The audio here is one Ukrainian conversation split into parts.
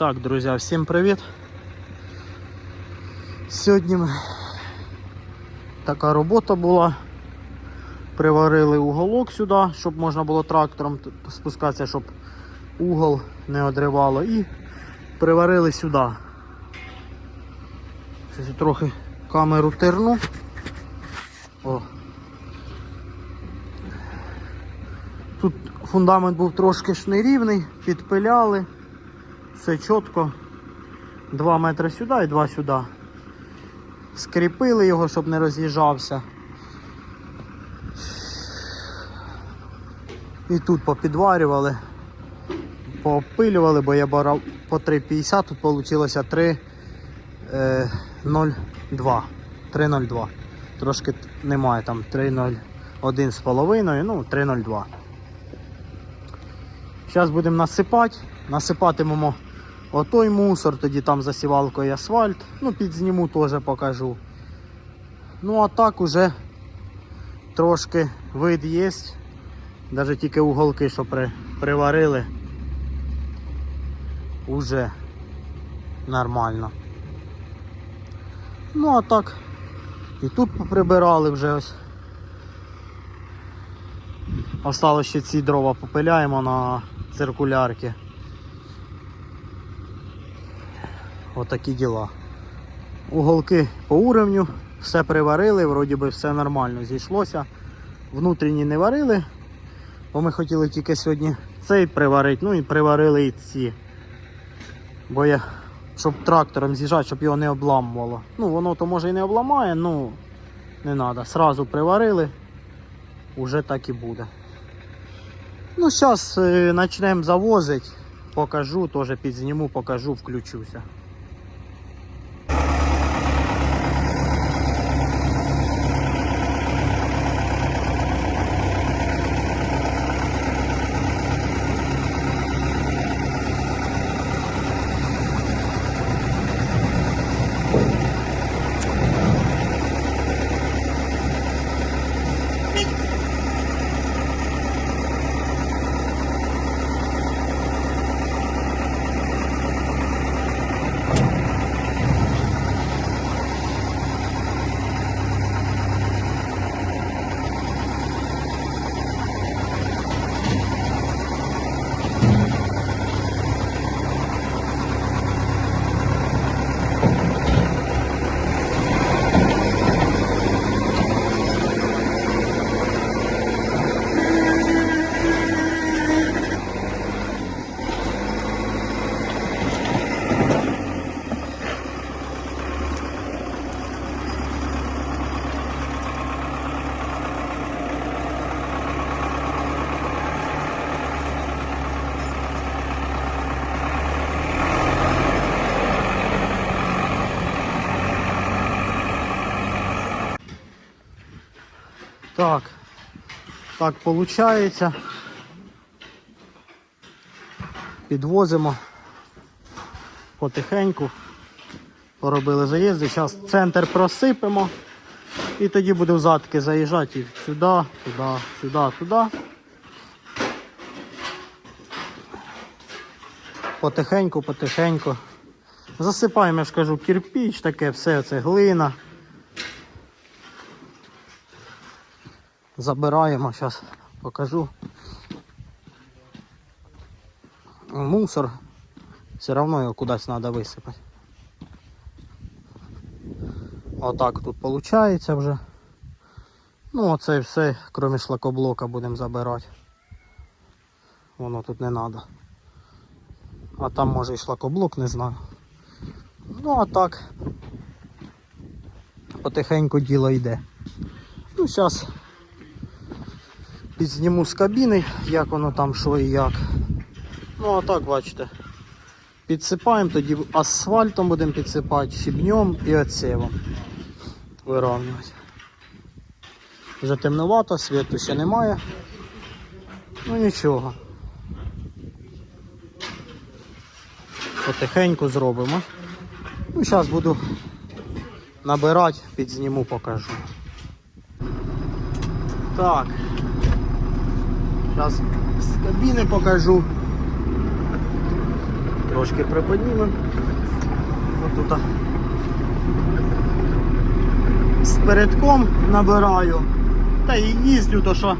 Так, друзі, всім привіт. Сьогодні така робота була. Приварили уголок сюди, щоб можна було трактором спускатися, щоб угол не одривало. І приварили сюди. Щось трохи камеру терну. О. Тут фундамент був трошки ж нерівний, підпиляли. Все чітко. 2 метри сюди і 2 сюди. Скріпили його, щоб не роз'їжджався. І тут попідварювали, поопилювали, бо я брав по 3,50, тут вийшло 3,02. 3,02. Трошки немає там 3,01 з половиною, ну 3,02. Зараз будемо насипати. Насипатимемо отой мусор, тоді там засівалкою асфальт. Ну, підзніму теж покажу. Ну а так уже трошки вид є. Навіть тільки уголки, що при, приварили, уже нормально. Ну а так, і тут поприбирали вже ось. Осталось ще ці дрова попиляємо на циркулярки. Отакі діла. Уголки по уровню, все приварили, вроді би все нормально зійшлося. Внутрішні не варили, бо ми хотіли тільки сьогодні цей приварити, ну і приварили і ці. Бо я, щоб трактором з'їжджати, щоб його не обламувало. Ну воно то може і не обламає, ну не треба. Сразу приварили, уже так і буде. Ну, зараз почнемо завозити, покажу, теж підзніму, покажу, включуся. Так, так виходить. Підвозимо потихеньку. Поробили заїзди. Зараз центр просипемо. І тоді буде взадки заїжджати і сюди, туди, сюди, туди. Потихеньку, потихеньку. Засипаємо, я ж кажу, кирпіч, таке все, це глина. Забираємо, зараз покажу. Мусор. Все одно його кудись треба висипати. Отак тут виходить вже. Ну оце все, крім шлакоблока, будемо забирати. Воно тут не треба. А там може і шлакоблок, не знаю. Ну а так. Потихеньку діло йде. Ну зараз підзніму з кабіни, як воно там, що і як. Ну а так, бачите. Підсипаємо, тоді асфальтом будемо підсипати, щебнем і оцевом. Вирівнювати. Вже темновато, світу ще немає. Ну нічого. Потихеньку зробимо. Ну, зараз буду набирати, підзніму, покажу. Так. Зараз з кабіни покажу. трошки приподнімемо. Отут. З передком набираю. Та і їздю, то що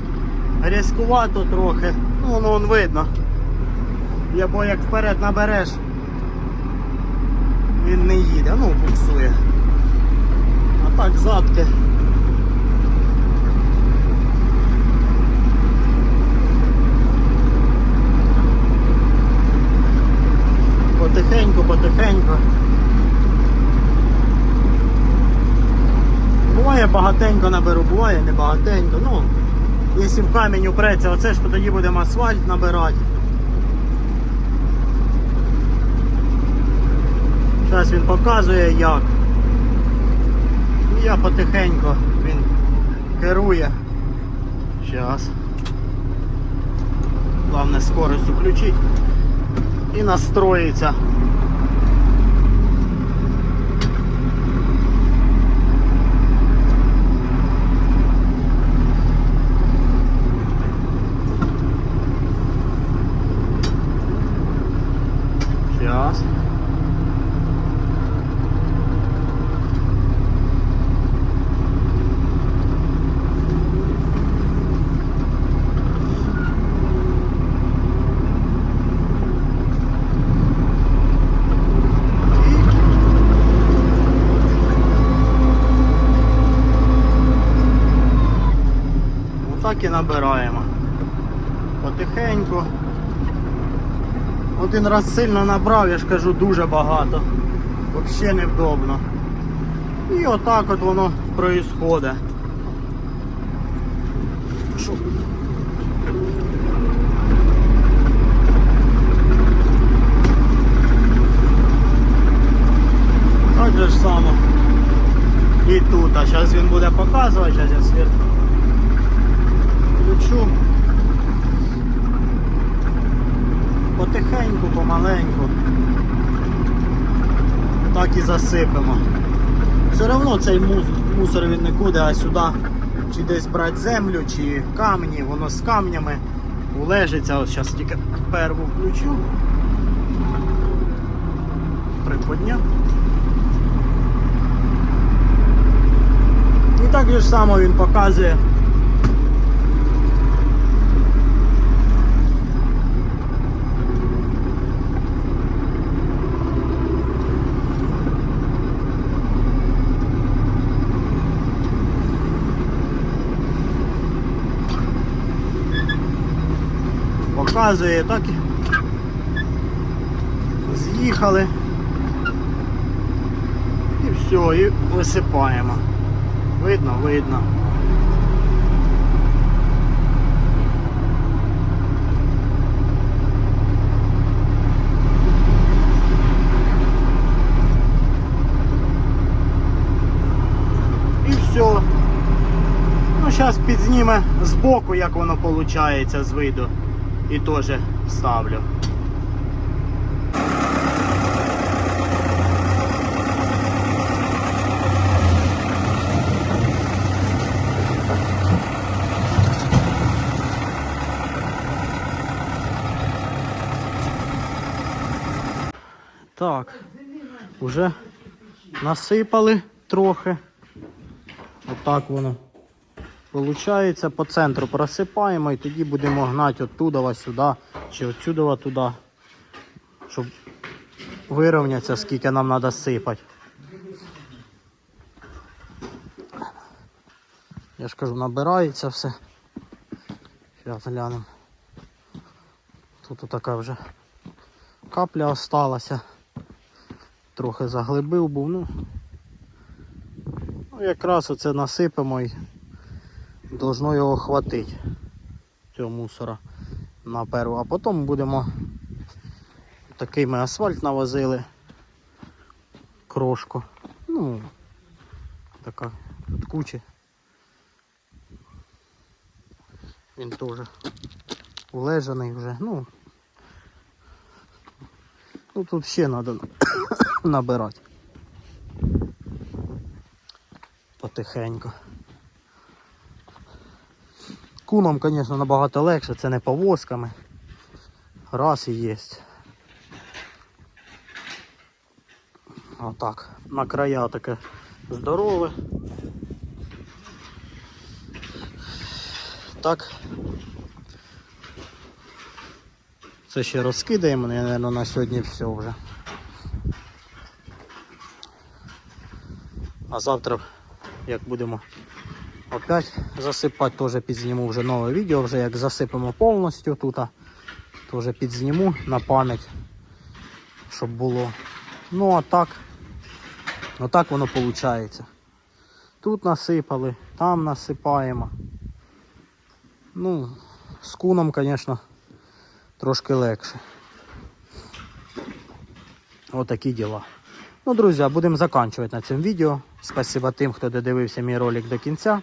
різкувато трохи. Ну, воно вон видно. Я бо як вперед набереш, він не їде, ну буксує. А так задки. Потихеньку, потихеньку. Буває багатенько наберу, буває не багатенько. Ну, якщо в камінь упреться, оце ж то тоді будемо асфальт набирати. Зараз він показує як. І я потихеньку він керує. Зараз. Главное скорость включить і настроїться. Сейчас. Отак і набираємо. Потихеньку. Один раз сильно набрав, я ж кажу, дуже багато. Взагалі невдобно. І отак от воно проїсходить. Так же ж само. І тут, а зараз він буде показувати, зараз я світ включу. Потихеньку, помаленьку. Так і засипемо. Все одно цей мусор він не куди, а сюди чи десь брати землю, чи камні, воно з камнями улежиться. Ось зараз тільки перву включу. Приподняв. І так же само він показує. Показує так. З'їхали. І все, і висипаємо. Видно, видно. І все. Ну, зараз підзніме збоку, як воно виходить з виду. І теж вставлю. Так, вже насипали трохи. Отак воно. Получається, по центру просипаємо і тоді будемо гнати оттуда сюди чи отсюда туди, щоб вирівнятися, скільки нам треба сипати. Я ж кажу, набирається все. Зараз глянемо. Тут така вже капля осталася. Трохи заглибив був, ну. Ну якраз оце насипемо і должно його хватити, цього мусора на перву. А потім будемо такий ми асфальт навозили, крошку. Ну, така тут куча. Він теж улежаний вже. Ну, ну тут ще треба набирати. Потихеньку. Куном, звісно, набагато легше, це не повозками. Раз і є. Отак. На края таке здорове. Так. Це ще розкидаємо, ну, я, мабуть, на сьогодні все вже. А завтра, як будемо опять засипати, теж підзніму вже нове відео, вже як засипемо повністю тут, теж підзніму на пам'ять, щоб було. Ну а так, отак воно виходить. Тут насипали, там насипаємо. Ну, з куном, звісно, трошки легше. Отакі діла. Ну, друзі, будемо закінчувати на цьому відео. Спасибо тим, хто додивився мій ролик до кінця.